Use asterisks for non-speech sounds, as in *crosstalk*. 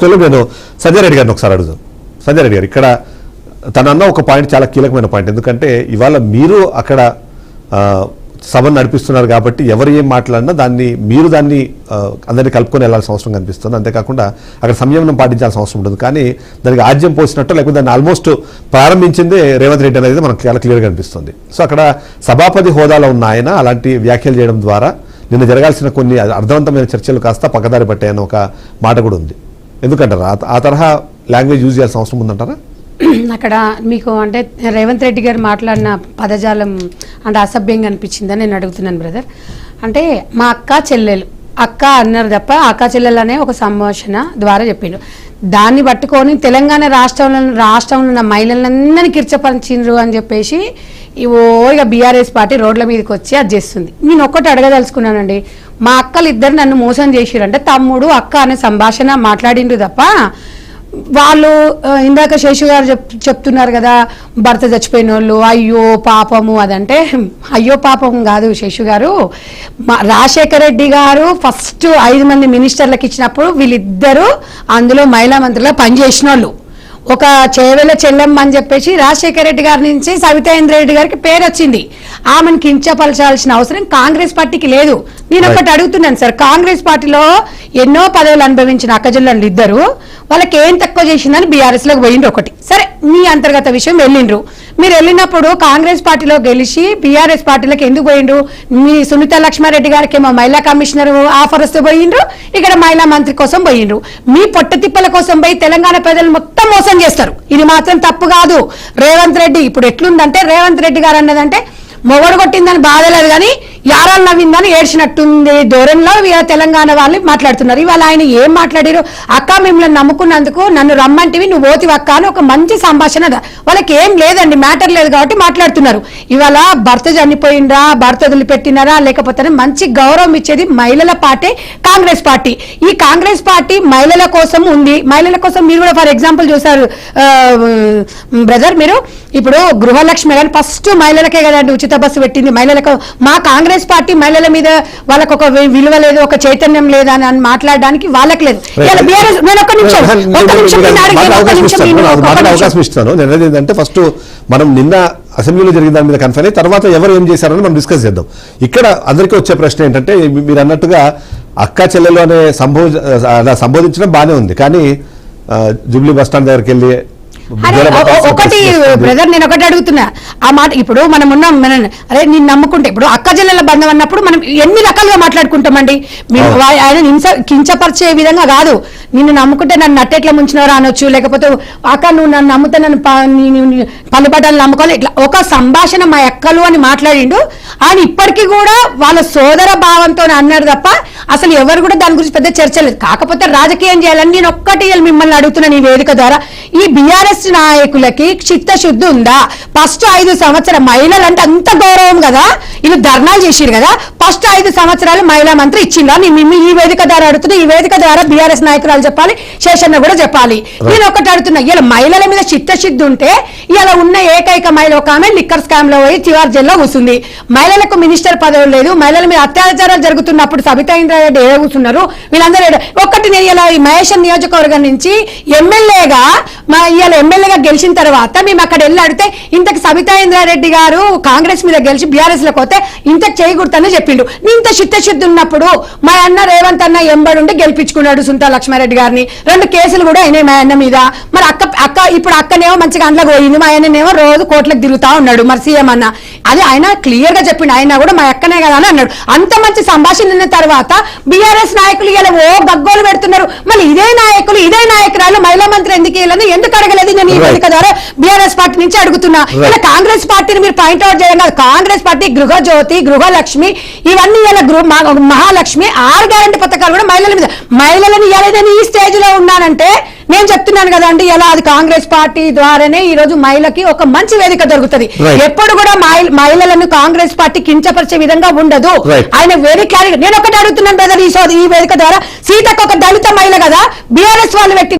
So నేను సంజయ్ రెడ్డి గారిని ఒకసారి అడుగుదాం. సంజయ్ రెడ్డి గారు ఇక్కడ తన అన్న ఒక పాయింట్ చాలా కీలకమైన పాయింట్. ఎందుకంటే ఇవాళ మీరు అక్కడ సభను నడిపిస్తున్నారు కాబట్టి ఎవరు ఏం మాట్లాడినా దాన్ని మీరు దాన్ని అందరినీ కలుపుకొని వెళ్ళాల్సిన అవసరం కనిపిస్తుంది. అంతేకాకుండా అక్కడ సంయమనం పాటించాల్సిన అవసరం ఉంటుంది. కానీ దానికి ఆజ్యం పోసినట్టు లేకపోతే దాన్ని ఆల్మోస్ట్ ప్రారంభించిందే రేవంత్ రెడ్డి అనేది మనకు చాలా క్లియర్గా అనిపిస్తుంది. సో అక్కడ సభాపతి హోదాలో ఉన్న ఆయన అలాంటి వ్యాఖ్యలు చేయడం ద్వారా నిన్న జరగాల్సిన కొన్ని అర్థవంతమైన చర్చలు కాస్త పక్కదారి పట్టాయని ఒక మాట కూడా ఉంది. ఎందుకంటారా ఆ- తరహా లాంగ్వేజ్ యూజ్ చేయాల్సిన అవసరం ఉందంటారా? *clears throat* అక్కడ మీకు అంటే రేవంత్ రెడ్డి గారు మాట్లాడిన పదజాలం అంటే అసభ్యంగా అనిపించిందని నేను అడుగుతున్నాను బ్రదర్. అంటే మా అక్క చెల్లెలు అక్క అన్నారు తప్ప అక్క చెల్లెలు అనే ఒక సంభాషణ ద్వారా చెప్పిండు. దాన్ని పట్టుకొని తెలంగాణ రాష్ట్రంలో రాష్ట్రంలో ఉన్న మహిళలందరినీ కిర్చపరిచిండ్రు అని చెప్పేసి ఓ ఇక బీఆర్ఎస్ పార్టీ రోడ్ల మీదకి వచ్చి అది చేస్తుంది. నేను ఒక్కటి అడగదలుచుకున్నానండి. మా అక్కలు ఇద్దరు నన్ను మోసం చేసిరంటే తమ్ముడు అక్క అనే సంభాషణ మాట్లాడిండ్రు తప్ప వాళ్ళు ఇందాక శేషు గారు చెప్ చెప్తున్నారు కదా భర్త చచ్చిపోయిన వాళ్ళు అయ్యో పాపము అదంటే అయ్యో పాపం కాదు శేషు గారు. మా- రాజశేఖర రెడ్డి గారు ఫస్ట్ ఐదు మంది మినిస్టర్లకు ఇచ్చినప్పుడు వీళ్ళిద్దరూ అందులో మహిళా మంత్రిగా పనిచేసిన వాళ్ళు ఒక చేవెల చెల్లెమ్మ అని చెప్పేసి రాజశేఖర రెడ్డి గారి నుంచి సవితాయింద్ర రెడ్డి గారికి పేరు వచ్చింది. ఆమెను కించపరచాల్సిన అవసరం కాంగ్రెస్ పార్టీకి లేదు. నేను ఒకటి అడుగుతున్నాను సార్. కాంగ్రెస్ పార్టీలో ఎన్నో పదవులు అనుభవించిన అక్కజల్లు ఇద్దరు. వాళ్ళకి ఏం తక్కువ చేసిందని బీఆర్ఎస్లోకి పోయిండ్రు ఒకటి. సరే. మీ అంతర్గత విషయం వెళ్ళిండ్రు. మీరు వెళ్ళినప్పుడు కాంగ్రెస్ పార్టీలో గెలిచి బీఆర్ఎస్ పార్టీలకు ఎందుకు పోయిండ్రు? మీ సునీత లక్ష్మారెడ్డి గారికి ఏమో మహిళా కమిషనర్ ఆఫర్ వస్తే పోయిండ్రు ఇక్కడ మహిళా మంత్రి కోసం పోయిండ్రు. మీ పొట్ట తిప్పల కోసం పోయి తెలంగాణ ప్రజలు మొత్తం మోసం చేస్తారు. ఇది మాత్రం తప్పు కాదు. రేవంత్ రెడ్డి ఇప్పుడు ఎట్లుందంటే రేవంత్ రెడ్డి గారు అన్నదంటే మొగడు కొట్టిందని బాధలేదు కానీ యారాలు నవ్విందని ఏడ్చినట్టుంది ధోరణిలో తెలంగాణ వాళ్ళు మాట్లాడుతున్నారు. ఇవాళ ఆయన ఏం మాట్లాడారు అక్క మిమ్మల్ని నమ్ముకున్నందుకు నన్ను రమ్మంటివి నువ్వు ఓతివి అక్క అని ఒక మంచి సంభాషణ వాళ్ళకి ఏం లేదండి మ్యాటర్ లేదు కాబట్టి మాట్లాడుతున్నారు. ఇవాళ భర్త చనిపోయిండ్రా భర్త వదిలిపెట్టినారా లేకపోతే మంచి గౌరవం ఇచ్చేది మహిళల పార్టీ కాంగ్రెస్ పార్టీ. ఈ కాంగ్రెస్ పార్టీ మహిళల కోసం ఉంది. మహిళల కోసం మీరు కూడా ఫర్ ఎగ్జాంపుల్ చూసారు బ్రదర్ మీరు. ఇప్పుడు గృహలక్ష్మి కానీ ఫస్ట్ మహిళలకే కదండి ఉచిత బస్సు పెట్టింది. మహిళలకు మా కాంగ్రెస్ పార్టీ మహిళల మీద వాళ్ళకు ఒక విలువ లేదు ఒక చైతన్యం లేదు అని మాట్లాడడానికి వాళ్ళకి లేదు. నేను నిమిషం అవకాశం ఇస్తాను ఏంటంటే ఫస్ట్ మనం నిన్న అసెంబ్లీలో జరిగిన దాని మీద కన్ఫైన్ అయ్యి తర్వాత ఎవరు ఏం చేశారని మనం డిస్కస్ చేద్దాం. ఇక్కడ అందరికీ వచ్చే ప్రశ్న ఏంటంటే మీరు అన్నట్టుగా అక్క చెల్లెలు అనే సంబో అలా సంబోధించడం బాగానే ఉంది. కానీ జూబ్లీ బస్ స్టాండ్ దగ్గరికి వెళ్ళి ఒకటి. బ్రదర్ నేను ఒకటి అడుగుతున్నా. ఆ మాట ఇప్పుడు మనం ఉన్నాం మనం అరే నేను నమ్ముకుంటే ఇప్పుడు అక్క జిల్లల బంధం అన్నప్పుడు మనం ఎన్ని రకాలుగా మాట్లాడుకుంటామండి? ఆయన హింస కించపరిచే విధంగా కాదు. నిన్ను నమ్ముకుంటే నన్ను నట్టెట్లా ముంచినవరా అనొచ్చు లేకపోతే అక్క నువ్వు నన్ను నమ్ముతే నన్ను పలుబడ్డలు నమ్ముకోవాలి ఇట్లా ఒక సంభాషణ మా ఎక్కలు అని మాట్లాడిండు. ఆయన ఇప్పటికీ కూడా వాళ్ళ సోదర భావంతో అన్నాడు తప్ప అసలు ఎవరు కూడా దాని గురించి పెద్ద చర్చ లేదు. కాకపోతే రాజకీయం చేయాలని నేను ఒక్కటి మిమ్మల్ని అడుగుతున్నాను ఈ వేదిక ద్వారా. ఈ బీఆర్ఎస్ నాయకులకి చిత్తశుద్ధి ఉందా? ఫస్ట్ ఐదు సంవత్సరం మహిళలు అంటే అంత గౌరవం కదా? ఇది ధర్నాలు చేసిరు కదా? ఫస్ట్ ఐదు సంవత్సరాలు మహిళా మంత్రి ఇచ్చిందా నేను ఈ వేదిక ద్వారా అడుగుతున్నా ఈ వేదిక ద్వారా బీఆర్ఎస్ నాయకురాలు చెప్పాలి శేషన్న కూడా చెప్పాలి. నేను ఒకటి అడుగుతున్నా ఇలా మహిళల మీద చిత్తశుద్ధి ఉంటే ఇలా ఉన్న ఏకైక మహిళ ఒక ఆమె లిక్కర్ స్కామ్లో పోయి తివార్ జైల్లో కూర్చుంది మహిళలకు మినిస్టర్ పదవి లేదు మహిళల మీద అత్యాచారాలు జరుగుతున్నప్పుడు సబితా రెడ్డి ఏ కూర్చున్నారు. వీళ్ళందరూ ఒక్కటి నేను ఇలా ఈ మహేష్ నియోజకవర్గం నుంచి ఎమ్మెల్యేగా మా ఇవాళ ఎమ్మెల్యేగా గెలిచిన తర్వాత మేము అక్కడ వెళ్ళి అడిగితే ఇంతకు సబితా ఇంద్రారెడ్డి గారు కాంగ్రెస్ మీద గెలిచి బీఆర్ఎస్లో పోతే ఇంత చేయకూడదని చెప్పిండు. ఇంత చిత్తశుద్ధి ఉన్నప్పుడు మా అన్న రేవంత్ అన్న ఎంబడుండి గెలిపించుకున్నాడు సుంతా లక్ష్మారెడ్డి గారిని. రెండు కేసులు కూడా అయినాయి మా అన్న మీద. మరి అక్క అక్క ఇప్పుడు అక్కనేమో మంచిగా అందులో పోయింది మా ఆయననేమో రోజు కోట్లకు తిరుగుతా ఉన్నాడు. మరి సీఎం అన్న. అది ఆయన క్లియర్గా చెప్పిండు. ఆయన కూడా మా అక్కనే కదా అని అన్నాడు. అంత మంచి సంభాషణ తర్వాత బీఆర్ఎస్ నాయకులు ఇలా ఓ గగ్గోలు పెడుతున్నారు. మళ్ళీ ఇదే నాయకులు ఇదే నాయకురాలు మహిళా మంత్రి ఎందుకు వెళ్ళని ఎందుకు అడగలేదు? నేను ఈ. వేదిక ద్వారా బీఆర్ఎస్ పార్టీ నుంచి అడుగుతున్నా. ఇలా కాంగ్రెస్ పార్టీని మీరు పాయింట్ అవుట్ చేయడం కాదు. కాంగ్రెస్ పార్టీ గృహజ్యోతి గృహలక్ష్మి ఇవన్నీ ఇలా గృహ మహా- మహాలక్ష్మి ఆరు గ్యారంటీ పథకాలు కూడా మహిళల మీద. మహిళలను ఇలా నేను ఈ స్టేజ్లో ఉన్నానంటే నేను చెప్తున్నాను కదండి ఇలా అది కాంగ్రెస్ పార్టీ ద్వారానే ఈ రోజు మహిళకి ఒక మంచి వేదిక దొరుకుతుంది. ఎప్పుడు కూడా మహిళ- మహిళలను కాంగ్రెస్ పార్టీ కించపరిచే విధంగా ఉండదు. ఆయన వెరీ క్లారిటీ నేను ఒకటి అడుగుతున్నాను బ్రదర్ ఈ ఈ వేదిక ద్వారా సీతకు ఒక దళిత మహిళ కదా. బీఆర్ఎస్ వాళ్ళు పెట్టి